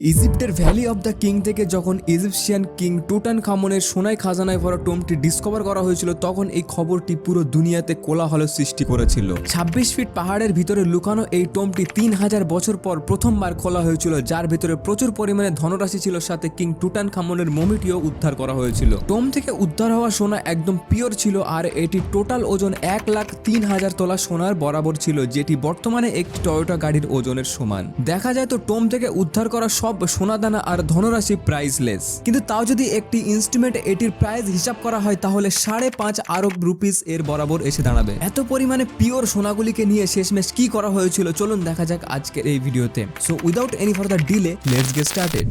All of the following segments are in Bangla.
ইজিপ্টের ভ্যালি অব দ্য কিং থেকে যখন ইজিপশিয়ান কিং টুটান খামনের সোনায় খাজানায় ভরা টোমটি ডিসকভার করা হয়েছিল, তখন এই খবরটি পুরো দুনিয়াতে কোলাহল সৃষ্টি করেছিল। ছাব্বিশ ফিট পাহাড়ের ভিতরে লুকানো এই টোমটি তিন হাজার বছর পর প্রথমবার খোলা হয়েছিল, যার ভিতরে প্রচুর পরিমাণে ধনরাশি ছিল, সাথে কিং টুটান খামনের মমিটিও উদ্ধার করা হয়েছিল। টোম থেকে উদ্ধার হওয়া সোনা একদম পিওর ছিল, আর এটি টোটাল ওজন এক লাখ তিন হাজার তোলা সোনার বরাবর ছিল, যেটি বর্তমানে একটি টয়োটা গাড়ির ওজনের সমান। দেখা যায় তো টোম থেকে উদ্ধার করা সব সোনাদানা আর ধনরাশি প্রাইসলেস কিন্তু তাও যদি একটি ইনস্ট্রুমেন্ট এটির প্রাইস হিসাব করা হয়, তাহলে সাড়ে পাঁচ আরব রুপিস এর বরাবর এসে দাঁড়াবে। এত পরিমাণে পিওর সোনাগুলিকে নিয়ে শেষমেশ কি করা হয়েছিল? চলুন দেখা যাক আজকের এই ভিডিওতে। So without any further delay let's get started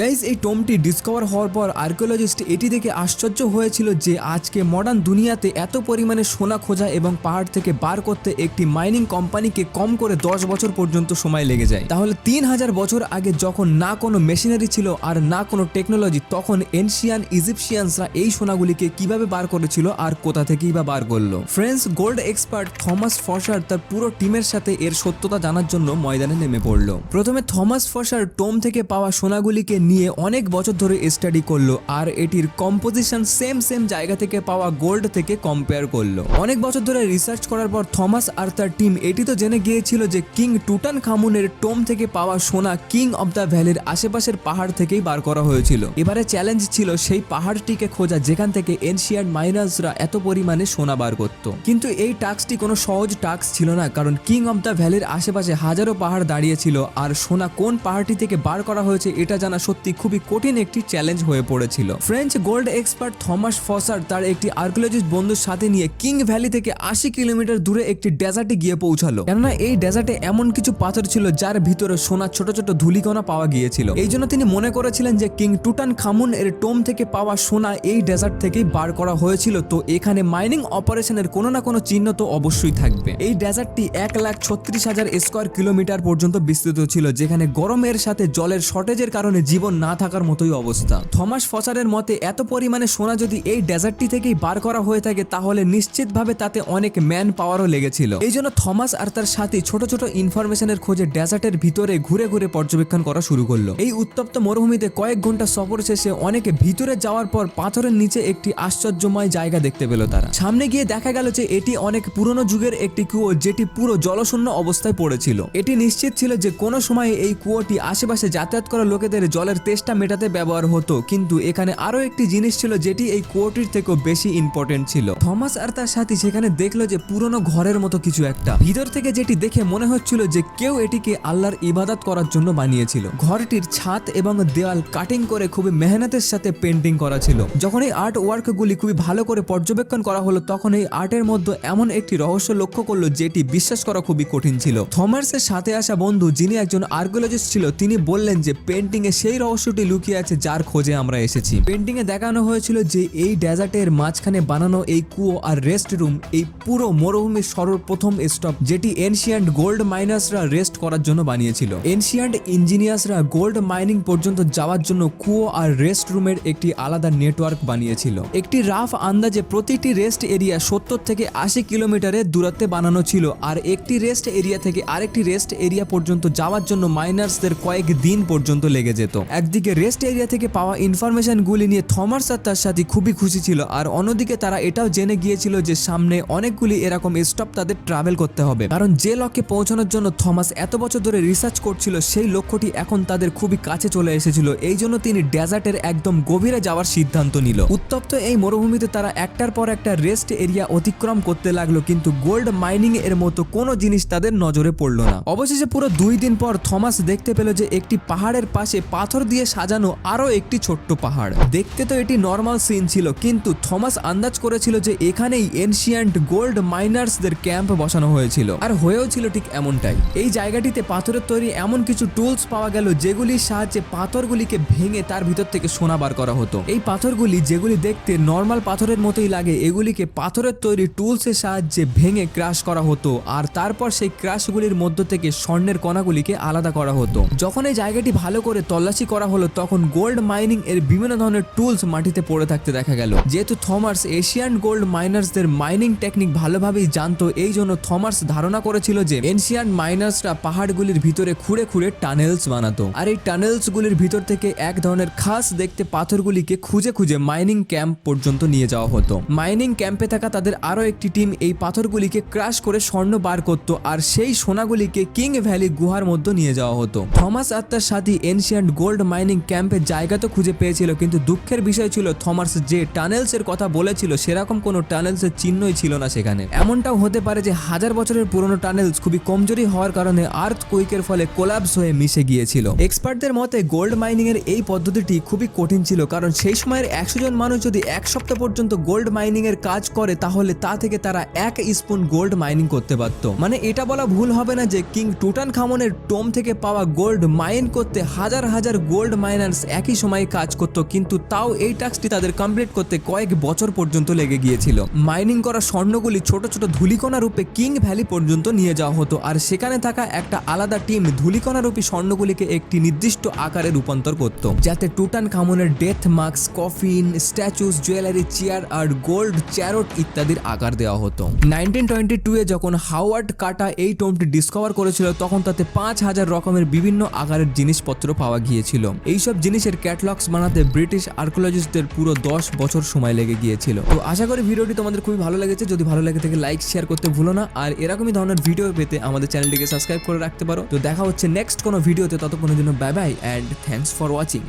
guys এই টোমটি ডিসকভার হওয়ার পর আর্কিওলজিস্ট এটি দেখে আশ্চর্য হয়েছিল যে আজকে মডার্ন দুনিয়াতে এত পরিমাণে সোনা খোঁজা এবং পাহাড় থেকে বার করতে একটি মাইনিং কোম্পানিকে কম করে দশ বছর পর্যন্ত সময় লেগে যায়। তাহলে তিন হাজার বছর আগে যখন না কোনো মেশিনারি ছিল আর না কোনো টেকনোলজি তখন এনশিয়ান ইজিপশিয়ানসরা এই সোনাগুলিকে কীভাবে বার করেছিল আর কোথা থেকেই বা বার করল? ফ্রেন্স গোল্ড এক্সপার্ট থমাস ফসার তার পুরো টিমের সাথে এর সত্যতা জানার জন্য ময়দানে নেমে পড়ল। প্রথমে থমাস ফসার টোম থেকে পাওয়া সোনাগুলিকে নিয়ে অনেক বছর ধরে স্টাডি করল আর এটির কম্পোজিশন সেম সেম জায়গা থেকে পাওয়া গোল্ড থেকে কম্পেয়ার করল। অনেক বছর ধরে রিসার্চ করার পর থমাস আর তার টিম এটি তো জেনে গিয়েছিল যে কিং টুটান খামুনের টোম থেকে পাওয়া সোনা কিং অব দ্য ভ্যালির আশেপাশের পাহাড় থেকেই বার করা হয়েছিল। এবারে চ্যালেঞ্জ ছিল সেই পাহাড়টিকে খোঁজা যেখান থেকে এনশিয়ান মাইনার্সরা এত পরিমাণে সোনা বার করত। কিন্তু এই টাস্কটি কোনো সহজ টাস্ক ছিল না, কারণ কিং অব দ্য ভ্যালির আশেপাশে হাজারো পাহাড় দাঁড়িয়েছিল আর সোনা কোন পাহাড়টি থেকে বার করা হয়েছে এটা জানা সত্যি খুবই কঠিন একটি চ্যালেঞ্জ হয়ে পড়েছিল। ফ্রেঞ্চ গোল্ড এক্সপার্ট থমাস ফসার তার একটি আর্কিওলজিস্ট বন্ধুর সাথে নিয়ে কিং ভ্যালি থেকে আশি কিলোমিটার দূরে একটি ডেজার্টে গিয়ে পৌঁছালো। কেননা এই ডেজার্টে এমন কিছু পাথর ছিল যার ভিতরে সোনার ছোট ছোট ধুলিকণা পাওয়া গিয়েছিল। এই জন্য তিনি মনে করেছিলেন যে কিং টুটান খামুন এর টোম থেকে পাওয়া সোনা এই ডেজার্ট থেকেই বার করা হয়েছিল। তো এখানে মাইনিং অপারেশনের কোনো না কোনো চিহ্ন তো অবশ্যই থাকবে। এই ডেজার্টটি এক লাখ ছত্রিশ হাজার স্কোয়ার কিলোমিটার পর্যন্ত বিস্তৃত ছিল, যেখানে গরমের সাথে জলের শর্টেজের কারণে জীবন না থাকার মতোই অবস্থা। থমাস ফসারের মতে, এত পরিমাণে সোনা যদি এই ডেজার্টটি থেকেই বার করা হয়ে থাকে, তাহলে নিশ্চিতভাবে তাতে অনেক ম্যান পাওয়ারও লেগেছিল। এই জন্য থমাস আর তার সাথী ছোট ছোট ইনফরমেশনের খোঁজে ডেজার্টের ভিতরে ঘুরে ঘুরে পর্যবেক্ষণ করা শুরু করল। এই উত্তপ্ত মরুভূমিতে কয়েক ঘণ্টা সফর শেষে অনেকে ভিতরে যাওয়ার পর পাথরের নিচে একটি আশ্চর্যময় জায়গা দেখতে পেল তারা। সামনে গিয়ে দেখা গেল যে এটি অনেক পুরনো যুগের একটি কুয়ো, যেটি পুরো জলশূন্য অবস্থায় পড়েছিল। এটি নিশ্চিত ছিল যে কোনো সময় এই কুয়োটি আশেপাশে যাতায়াত করা লোকেদের জলের তেষ্টা মেটাতে ব্যবহার হতো, কিন্তু এখানে আরও একটি জিনিস ছিল যেটি এই কুয়োটির থেকেও বেশি ইম্পর্টেন্ট ছিল। থমাস আর তার সাথী সেখানে দেখল যে পুরনো ঘরের মতো কিছু একটা। ভিতর থেকে যেটি দেখে মনে হচ্ছিল যে কেউ এটিকে আল্লাহর ইবাদত করার জন্য বানিয়েছিল। ঘরটির ছাদ এবং দেওয়াল কাটিং করে খুবই মেহনতের সাথে পেন্টিং করা ছিল। যখন এই আর্ট ওয়ার্কগুলি খুবই ভালো করে পর্যবেক্ষণ করা হলো, তখন এই আর্টের মধ্যে এমন একটি রহস্য লক্ষ্য করল যেটি বিশ্বাস করা খুবই কঠিন ছিল। থমাসের সাথে আসা বন্ধু, যিনি একজন আর্কিওলজিস্ট ছিল, তিনি বললেন যে পেন্টিং এ সেই রহস্যটি লুকিয়ে আছে যার খোঁজে আমরা এসেছি। পেন্টিং এ দেখানো হয়েছিল যে এই ডেজার্টের মাঝখানে বানানো এই কুয়ো আর রেস্ট রুম, এই পুরো মরুভূমির সর্বপ্রথম স্টপ যেটি এনশিয়ান্ট গোল্ড মাইনার্সরা রেস্ট করার জন্য বানিয়েছিল। এনশিয়ান্ট ইঞ্জিনিয়ার্সরা গোল্ড মাইনিং পর্যন্ত যাওয়ার জন্য কুয়ো আর রেস্ট রুমের একটি আলাদা নেটওয়ার্ক বানিয়েছিল। একটি রাফ আন্দাজে প্রতিটি রেস্ট এরিয়া সত্তর থেকে আশি কিলোমিটারের দূরত্বে বানানো ছিল আর একটি রেস্ট এরিয়া থেকে আরেকটি রেস্ট এরিয়া পর্যন্ত যাওয়ার জন্য মাইনার্সদের কয়েক দিন পর্যন্ত লেগে যেত। একদিকে রেস্ট এরিয়া থেকে পাওয়া ইনফরমেশনগুলি নিয়ে থমাস আর তার সাথে খুবই খুশি ছিল, আর অন্যদিকে তারা এটাও জেনে গিয়েছিল যে সামনে অনেকগুলি এরকম স্টপ তাদের ট্রাভেল করতে হবে। কারণ যে লক্ষ্যে পৌঁছানোর জন্য থমাস এত বছর ধরে রিসার্চ করছিল, সেই লক্ষ্যটি এখন তাদের খুবই কাছে চলে এসেছিল। এই জন্য তিনি ডেজার্টের একদম গভীরে যাওয়ার সিদ্ধান্ত নিল। উত্তপ্ত এই মরুভূমিতে তারা একটার পর একটা রেস্ট এরিয়া অতিক্রম করতে লাগল, কিন্তু গোল্ড মাইনিং এর মতো কোনো জিনিস তাদের নজরে পড়ল না। অবশেষে পুরো দুই দিন পর থমাস দেখতে পেল যে একটি পাহাড়ের পাশে পাথর দিয়ে সাজানো আরও একটি ছোট্ট পাহাড়। দেখতে তো এটি নর্মাল সিন ছিল, কিন্তু থমাস আন্দাজ করেছিল যে এখানেই এনশিয়ান্ট গোল্ড মাইনার্সদের ক্যাম্প বসানো হয়েছিল। আর হয়েও ছিল ঠিক এমনটাই। এই জায়গাটিতে পাথরের তৈরি এমন কিছু টুলস পাওয়া গেল, যেগুলির সাহায্যে পাথরগুলিকে ভেঙে তার ভিতর থেকে সোনা বার করা হতো। এই পাথরগুলি যেগুলি দেখতে নর্মাল পাথরের মতোই লাগে, এগুলিকে পাথরের তৈরি টুলসের সাহায্যে ভেঙে ক্রাশ করা হতো, আর তারপর সেই ক্রাশগুলির মধ্য থেকে স্বর্ণের কণাগুলিকে আলাদা করা হতো। যখন এই জায়গাটি ভালো করে তল্লাশি করা হলো, তখন গোল্ড মাইনিং এর বিভিন্ন ধরনের টুলস মাটিতে পড়ে থাকতে দেখা গেল। যেহেতু থমার্স এশিয়ান গোল্ড মাইনার্সদের মাইনিং টেকনিক ভালোভাবেই জানতো, এই জন্য থমার্স ধারণা করেছিল যে এনশিয়ান মাইনার্সরা পাহাড়গুলির ভিতরে খুঁড়ে খুঁড়ে টানেলস বানাতো। আর এই টানেলস গুলির ভিতর থেকে এক ধরনের খাস দেখতে পাথরগুলিকে খুঁজে খুঁজে মাইনিং ক্যাম্প পর্যন্ত নিয়ে যাওয়া হতো। মাইনিং ক্যাম্পে থাকা তাদের আরও একটি টিম এই পাথরগুলিকে ক্রাশ করে স্বর্ণ বার করত আর সেই সোনাগুলিকে কিং ভ্যালি গুহার মধ্যে নিয়ে যাওয়া হতো। থমাস আত্মার সাথী এনশিয়ান্ট গোল্ড মাইনিং ক্যাম্পের জায়গা তো খুঁজে পেয়েছিল, কিন্তু দুঃখের বিষয় ছিল থমাস যে টানেলস এর কথা বলেছিল, সেরকম কোনো টানেলস এর চিহ্নই ছিল না সেখানে। এমনটাও হতে পারে যে হাজার বছরের পুরনো টানেলস খুবই কমজোরি হওয়ার কারণে আর্থ কুইকের ফলে কোলাপস হয়ে মিশে গিয়েছিল। এক্সপার্টদের মতে গোল্ড মাইনিং এর এই পদ্ধতিটি খুবই কঠিন ছিল, কারণ সেই সময়ের একশো জন মানুষ যদি এক সপ্তাহ পর্যন্ত গোল্ড মাইনিং এর কাজ করে, তাহলে তা থেকে তারা এক স্পুন গোল্ড মাইনিং করতে পারত। মানে এটা বলা ভুল হবে না যে কিং টুটান খামনের টোম থেকে পাওয়া গোল্ড মাইন করতে হাজার হাজার গোল্ড মাইনার্স একই সময়ে কাজ করত, কিন্তু তাও এই টাস্কটি তাদের কমপ্লিট করতে কয়েক বছর পর্যন্ত লেগে গিয়েছিল। মাইনিং করা স্বর্ণগুলি ছোট ছোট ধুলিকণা রূপে কিং ভ্যালি পর্যন্ত নিয়ে যাওয়া হতো, আর সেখানে থাকা একটা আলাদা টিম ধুলিকণা রূপী স্বর্ণগুলিকে একটি নির্দিষ্ট আকারে রূপান্তর করত, যাতে টুটান খামনের death marks, coffin, statues, jewellery, chair আর গোল্ড চ্যারট ইত্যাদির আকার দেওয়া হতো। নাইনটিন টোয়েন্টি টু এ যখন হাওয়ার্ড কাটা এই টোমটি ডিসকভার করেছিল, তখন তাতে পাঁচ হাজার রকমের বিভিন্ন আকারের জিনিসপত্র পাওয়া গিয়েছিল। এইসব জিনিসের ক্যাটলগস বানাতে ব্রিটিশ আর্কোলজিস্টদের পুরো দশ বছর সময় লেগে গিয়েছিল। তো আশা করি ভিডিওটি তোমাদের খুবই ভালো লেগেছে। যদি ভালো লাগে থাকে লাইক শেয়ার করতে ভুলো না। আর এরকমই ধরনের ভিডিও পেতে আমাদের চ্যানেলটিকে সাবস্ক্রাইব করে রাখতে পারো। তো দেখা হচ্ছে নেক্সট কোনো ভিডিওতে ততক্ষণের জন্য bye bye and thanks for watching